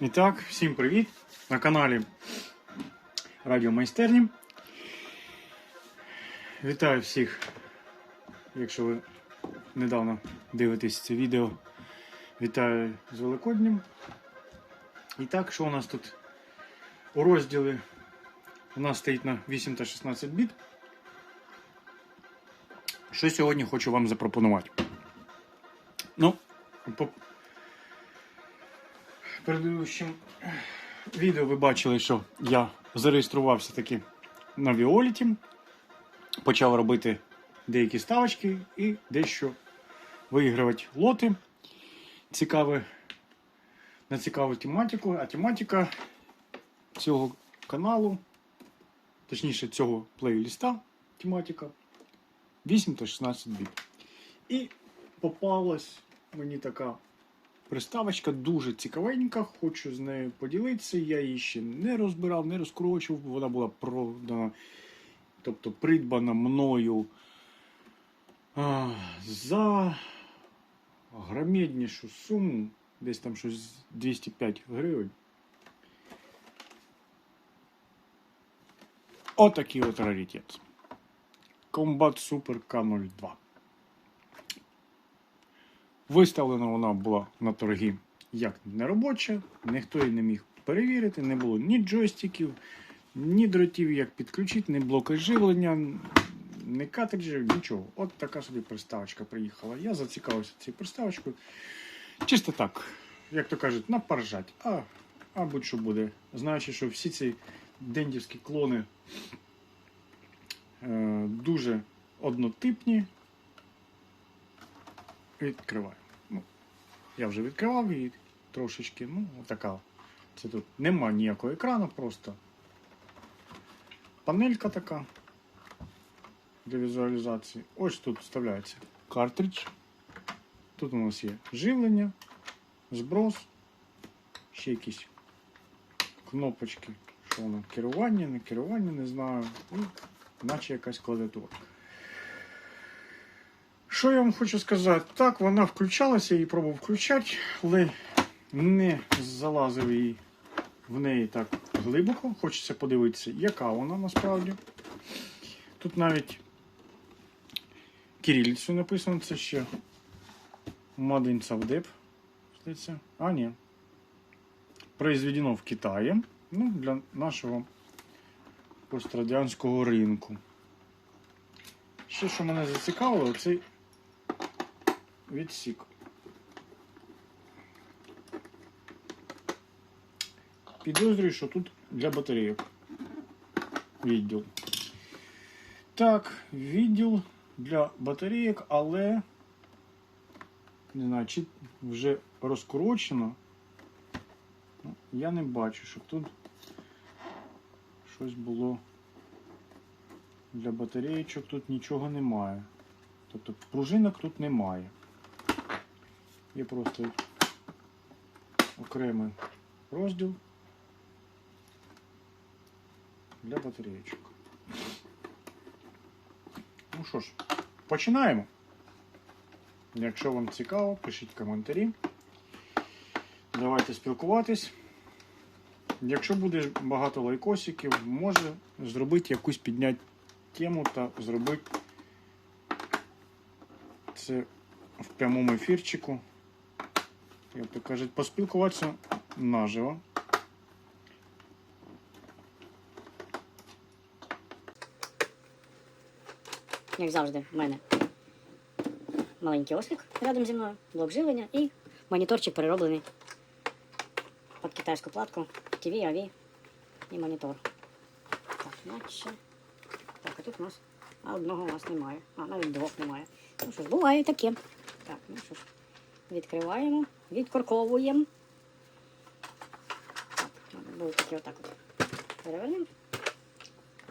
І так, всім привіт! На каналі Радіо Майстерні. Вітаю всіх, якщо ви недавно дивитесь це відео. Вітаю з Великоднім. І так, що у нас тут у розділі? У нас стоїть на 8 та 16 біт. Що сьогодні хочу вам запропонувати? Ну, по предыдущем відео ви бачили, що я зареєструвався таки на Віоліті, почав робити деякі ставочки і дещо виігрувати лоти. Цікаве, на цікаву тематику. А тематика цього каналу, точніше цього плейліста, тематика 8 та 16 біт. І попалась мені така Приставочка дуже цікавенька, хочу з нею поділитися. Я її ще не розбирав, не розкручував, вона була продана, тобто придбана мною а, за громаднішу суму, десь там щось 205 гривень. Отакий от раритет. Combat Super K02. Виставлена вона була на торги як неробоча, ніхто її не міг перевірити, не було ні джойстиків, ні дротів, як підключити, ні блока живлення, ні картриджів, нічого. От така собі приставочка приїхала. Я зацікавився цією приставочкою. Чисто так, як то кажуть, на поржать. А, а будь-що буде. Знаючи, що всі ці дендівські клони е, дуже однотипні. Відкриваю. Ну, я вже відкривав її трошечки. Ну, така. Це тут нема ніякого екрану, просто панелька така для візуалізації. Ось тут вставляється картридж. Тут у нас є живлення, зброс, ще якісь кнопочки. Що воно? Керування, не керування, не знаю. І наче якась клавіатура. Що я вам хочу сказати? Так, вона включалася, я її пробував включати, але не залазив її в неї так глибоко. Хочеться подивитися, яка вона насправді. Тут навіть кирилицю написано, це ще Savdep. здається. А, ні. Произведено в Китаї. Ну, для нашого пострадянського ринку. Ще, що мене зацікавило, цей відсік. Підозрюю, що тут для батарейок відділ. Так, відділ для батарейок, але не знаю, чи вже розкорочено. Ну, Я не бачу, щоб тут щось було для батареєчок, тут нічого немає. Тобто пружинок тут немає. Є просто окремий розділ для батареєчок. Ну що ж, починаємо. Якщо вам цікаво, пишіть коментарі. Давайте спілкуватись. Якщо буде багато лайкосиків, може зробити якусь підняти тему та зробити це в прямому ефірчику. Як то кажуть, поспілкуватися наживо. як завжди, в мене маленький ослик рядом зі мною, блок живлення і моніторчик перероблений під китайську платку, ТВ, AV і монітор. Так, наче. Так, а тут у нас одного у нас немає. А, навіть двох немає. Ну що ж, буває таке. Так, ну що ж, відкриваємо, відкорковуємо. Був такий отак от. Перевернемо.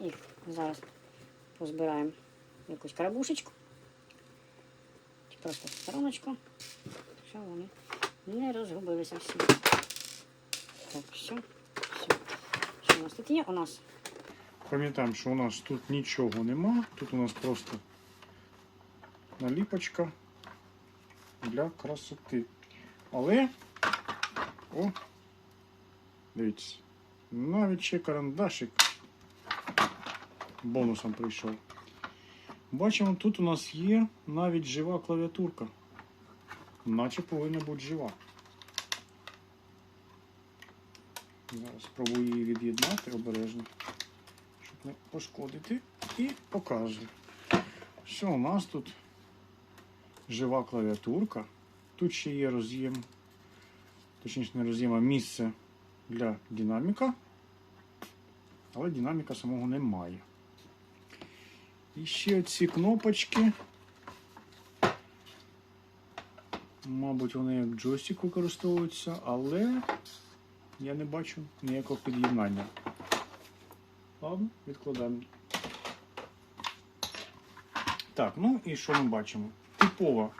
І зараз позбираємо якусь карабушечку. Чи просто стороночку. Щоб вони не розгубилися всі. Так, все. все. Що у нас тут є? У нас Пам'ятаємо, що у нас тут нічого нема. Тут у нас просто наліпочка для красоти. Але о, Дивіться. Навіть ще карандашик бонусом прийшов. Бачимо, тут у нас є навіть жива клавіатурка. Наче повинна бути жива. Зараз спробую її від'єднати обережно, щоб не пошкодити. І показую. Що у нас тут жива клавіатурка. Тут ще є роз'єм, точніше не роз'єм, а місце для динаміка. Але динаміка самого немає. І ще ці кнопочки. Мабуть, вони як джойстик використовуються, але я не бачу ніякого під'єднання. Ладно, відкладаємо. Так, ну і що ми бачимо? Типова.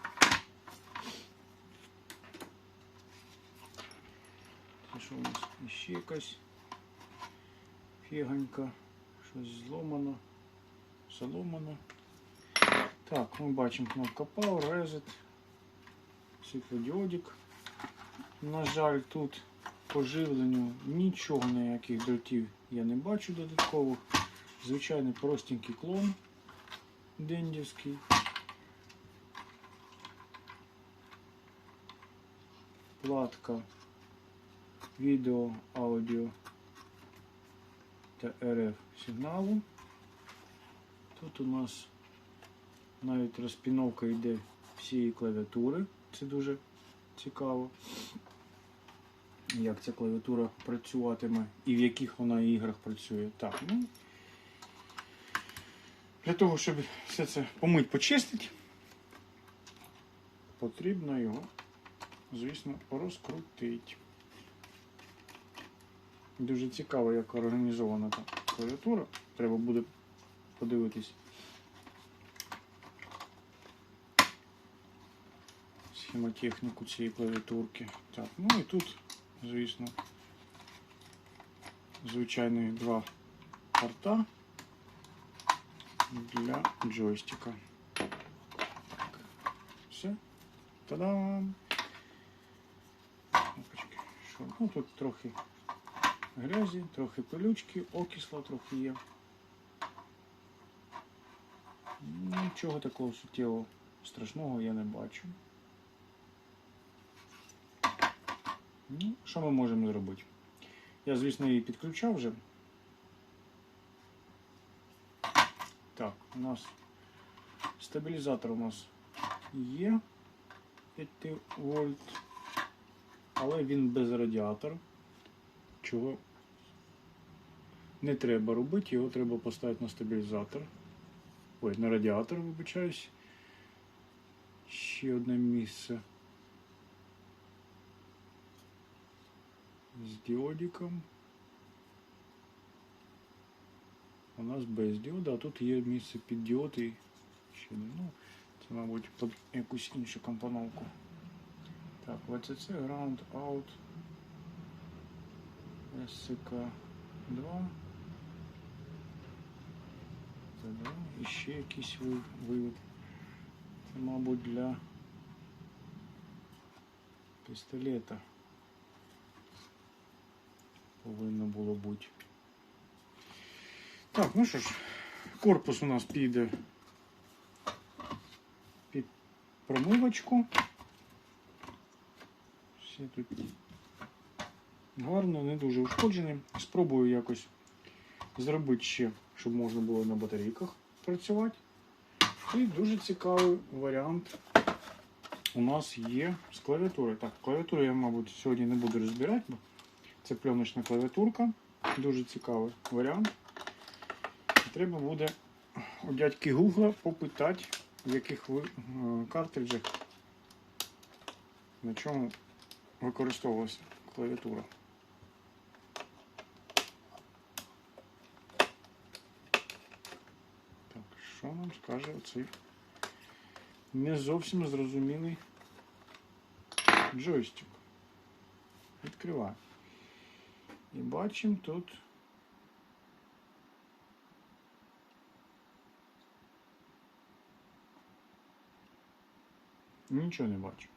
Що у нас ще якась фіганька, щось зломано, соломано. Так, ми бачимо кнопка Power, Reset, світлодіодик. На жаль, тут по живленню нічого ніяких дротів я не бачу додаткових. Звичайний простенький клон дендівський. Платка відео, аудіо та RF сигналу. Тут у нас навіть розпіновка йде всієї клавіатури. Це дуже цікаво. Як ця клавіатура працюватиме і в яких вона іграх працює. Так, ну для того, щоб все це помить, почистити, потрібно його, звісно, розкрутити. Дуже цікаво, як організована та клавіатура. Треба буде подивитись. Схемотехніку цієї клавіатурки. Так, ну і тут, звісно, звичайні два порта для джойстика. Так, все. Та-дам! Ну тут трохи грязі, трохи пилючки, окисла трохи є. Нічого такого суттєвого страшного я не бачу. Ну, що ми можемо зробити? Я, звісно, її підключав вже. Так, у нас стабілізатор у нас є 5 вольт, але він без радіатора. Чого не треба робити, його треба поставити на стабілізатор. Ой, на радіатор, вибачаюсь. Ще одне місце. З діодиком. У нас без діода, а тут є місце під діод і ще не. Ну, це, мабуть, під якусь іншу компоновку. Так, VCC, Ground Out. SCK2. Це І ще якийсь ви- вивід. Це, мабуть, для пістолета повинно було бути. Так, ну що ж, корпус у нас піде під промивочку. Все тут гарно, не дуже ушкоджений. Спробую якось зробити ще, щоб можна було на батарейках працювати. І дуже цікавий варіант у нас є з клавіатури. Так, клавіатуру я, мабуть, сьогодні не буду розбирати, бо це пленочна клавіатурка. Дуже цікавий варіант. Треба буде у дядьки Гугла попитати, в яких ви, е, картриджах на чому використовувалася клавіатура. що нам скаже оцей не зовсім зрозумілий джойстик. Відкриваю. І бачимо тут Нічого не бачу.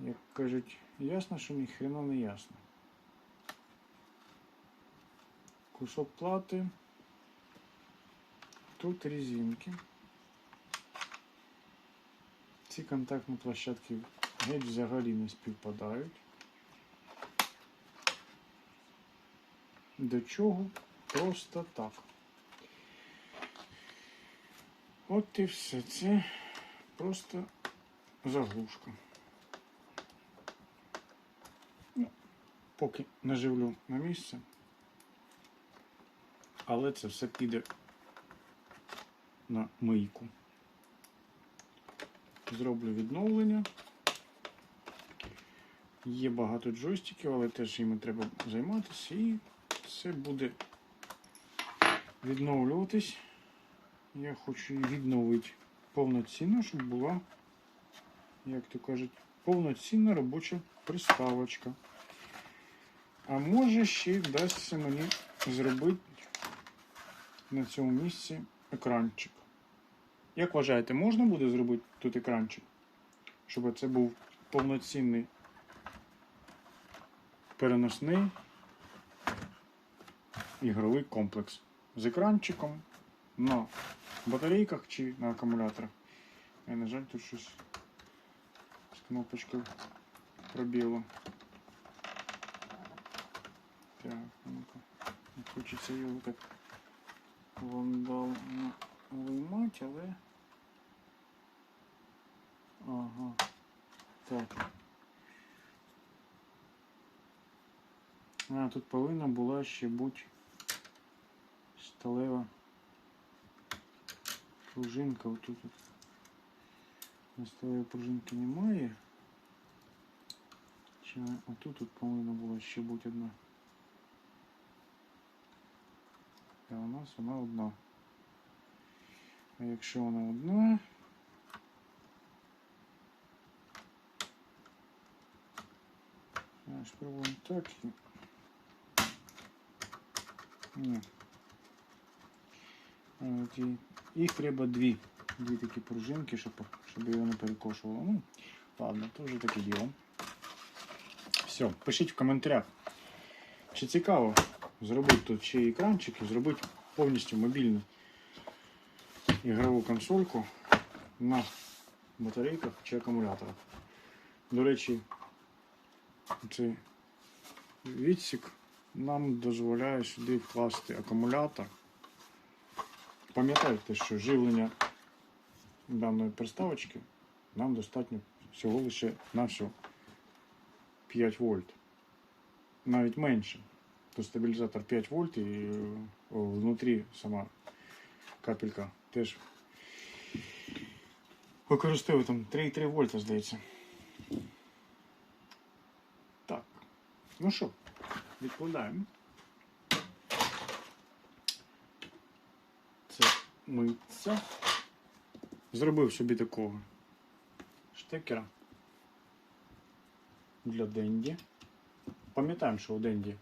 Як кажуть, ясно, що ні хрена не ясно. Кусок плати. Тут резинки. Ці контактні площадки геть взагалі не співпадають. До чого? Просто так. От і все. Це просто заглушка. Ну, поки наживлю на місце. Але це все піде на мийку. Зроблю відновлення. Є багато джойстиків, але теж їми треба займатися і це буде відновлюватись. Я хочу відновити повноцінно, щоб була, як то кажуть, повноцінна робоча приставочка. А може ще вдасться мені зробити на цьому місці екранчик. Як вважаєте, можна буде зробити тут екранчик? Щоб це був повноцінний переносний ігровий комплекс з екранчиком на батарейках чи на акумуляторах. Я, на жаль, тут щось з кнопочкою пробіло. Так, ну-ка. Хочеться його так вандал виймати, але. Ага. Так. А, тут повинна була ще бути сталева пружинка. От. На сталевої пружинки немає. Чи отут тут повинна була ще бути одна. А у нас вона одна. А якщо вона одна, а, спробуємо так. Ні. Їх треба дві. Дві такі пружинки, щоб, щоб його не перекошувало. Ну, ладно, то вже таке діло. Все, пишіть в коментарях. Чи цікаво зробити тут ще екранчик і зробити повністю мобільну ігрову консольку на батарейках чи акумуляторах. До речі, цей відсік нам дозволяє сюди вкласти акумулятор. Пам'ятайте, що живлення даної приставочки нам достатньо всього лише на всього 5 вольт. Навіть менше. Тут стабілізатор 5 вольт і е, внутрі сама капелька теж використовує там 3,3 вольта, здається. Так. Ну що, відкладаємо. Це митця. Зробив собі такого штекера для Денді. Пам'ятаємо, що у Денді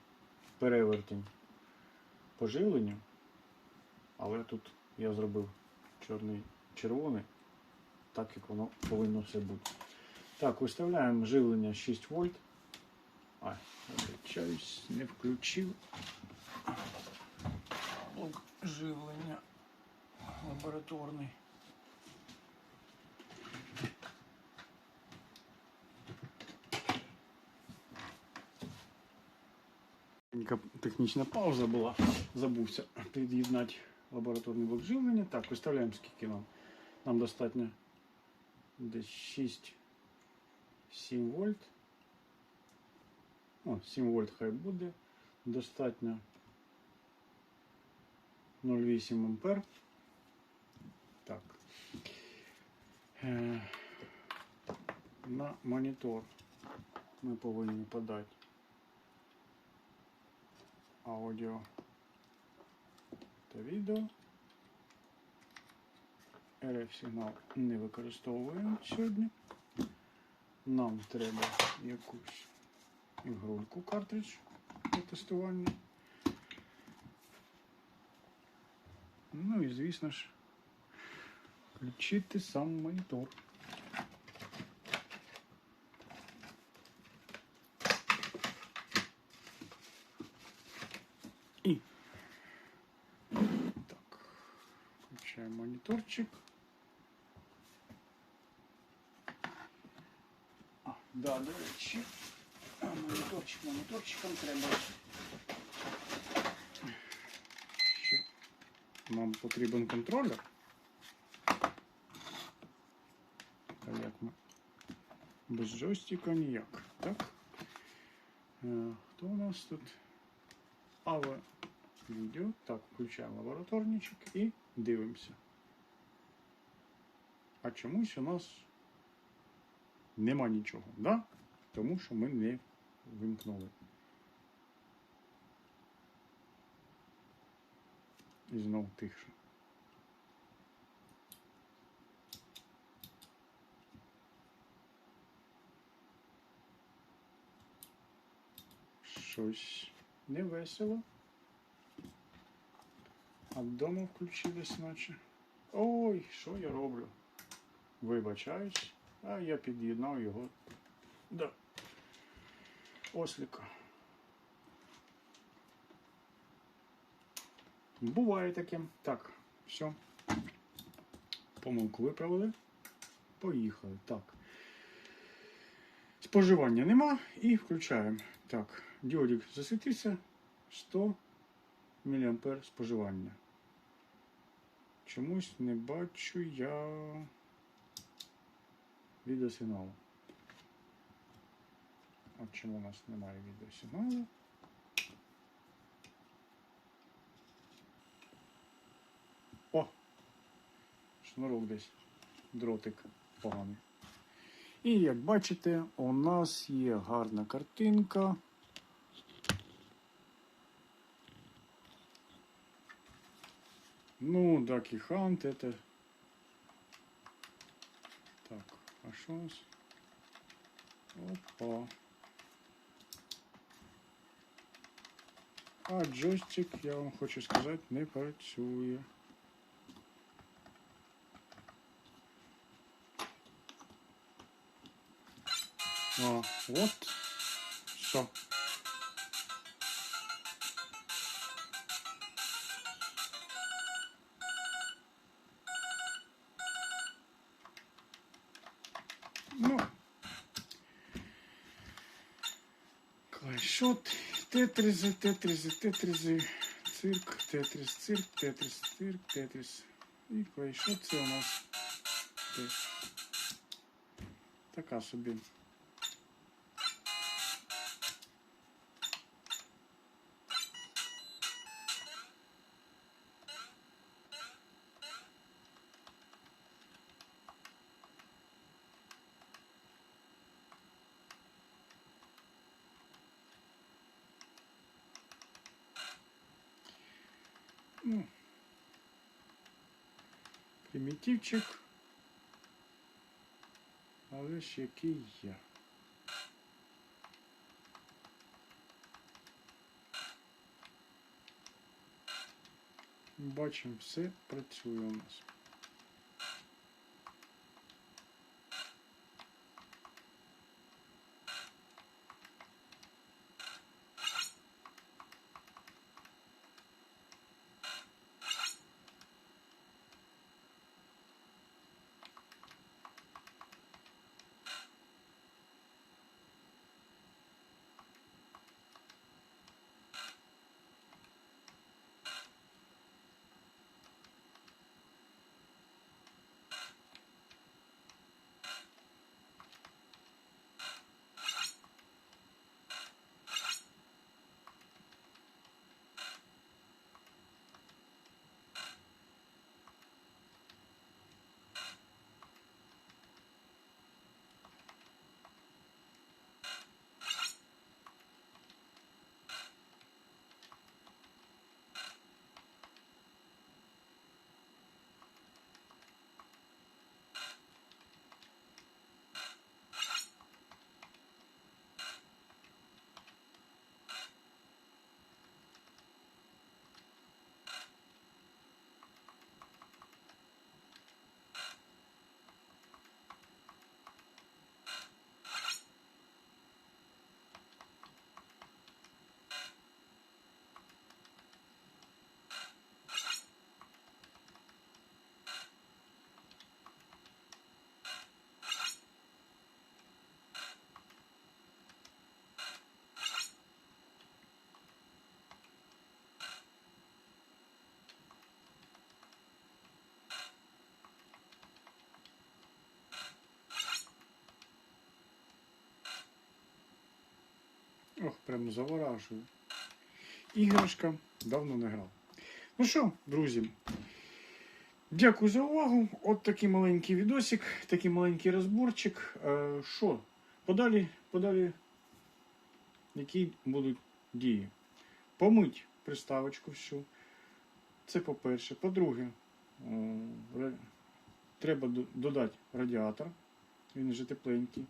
перевертень по живленню, але тут я зробив чорний червоний, так як воно повинно все бути. Так, виставляємо живлення 6 вольт. Ай, вибачаюсь, не включив. Блок живлення лабораторний. Маленька технічна пауза була. Забувся під'єднати лабораторний блок живлення. Так, виставляємо скільки нам. Нам достатньо десь 6 7 вольт. О, 7 вольт хай буде. Достатньо 0,8 ампер. Так. Е, на монітор ми повинні подати аудіо та відео. RF сигнал не використовуємо сьогодні. Нам треба якусь ігрульку картридж для тестування. Ну і звісно ж включити сам монітор. моніторчик. А, да, до речі. А, моніторчик, моніторчиком треба. Ще нам потрібен контролер. А як ми? Без джойстика ніяк, так? Е, Хто у нас тут? Аве відео. Так, включаємо лабораторничок і дивимося. А чомусь у нас нема нічого, да? Тому що ми не вимкнули. І знов тихше. Щось не весело. А вдома включилось, наче. Ой, що я роблю? Вибачаюсь, а я під'єднав його до осліка. Буває таке. Так, все. Помилку виправили. Поїхали. Так. Споживання нема і включаємо. Так, діодик засвітився 100 мА споживання. Чомусь не бачу я відеосигналу. А чому у нас немає відеосигналу? О! Шнурок десь. Дротик поганий. І як бачите, у нас є гарна картинка. Ну, Ducky Hunt это... Так, а що у нас? Опа. А джойстик, я вам хочу сказати, не працює. А, от. Все. Клайшот, тетризи, тетризи, тетризи, цирк, тетрис, цирк, тетрис, цирк, тетрис. І клайшот це у нас така собі. Ну, примітивчик. Але ж який я. Бачимо, все працює у нас. Ох, прямо заворажує. Іграшка давно не грав. Ну що, друзі, дякую за увагу. От такий маленький відосик, такий маленький розборчик. Е, Що? Подалі, подалі, які будуть дії? Помить приставочку всю. Це по-перше. По-друге, е, треба додати радіатор. Він вже тепленький.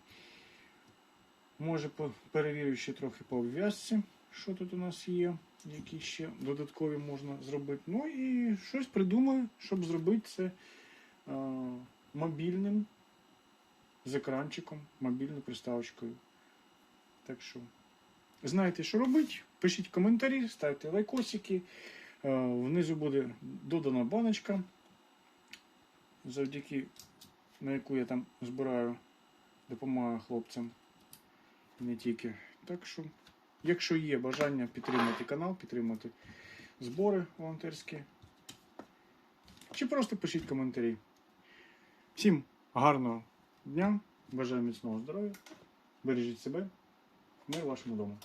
Може, перевірю ще трохи по обв'язці, що тут у нас є, які ще додаткові можна зробити. Ну і щось придумаю, щоб зробити це е, мобільним, з екранчиком, мобільною приставочкою. Так що, знаєте, що робити? Пишіть коментарі, ставте лайкосики. Е, внизу буде додана баночка, завдяки на яку я там збираю, допомагаю хлопцям. Не тільки. Так що, якщо є бажання підтримати канал, підтримати збори волонтерські, чи просто пишіть коментарі. Всім гарного дня, бажаю міцного здоров'я, бережіть себе, мир вашому дому.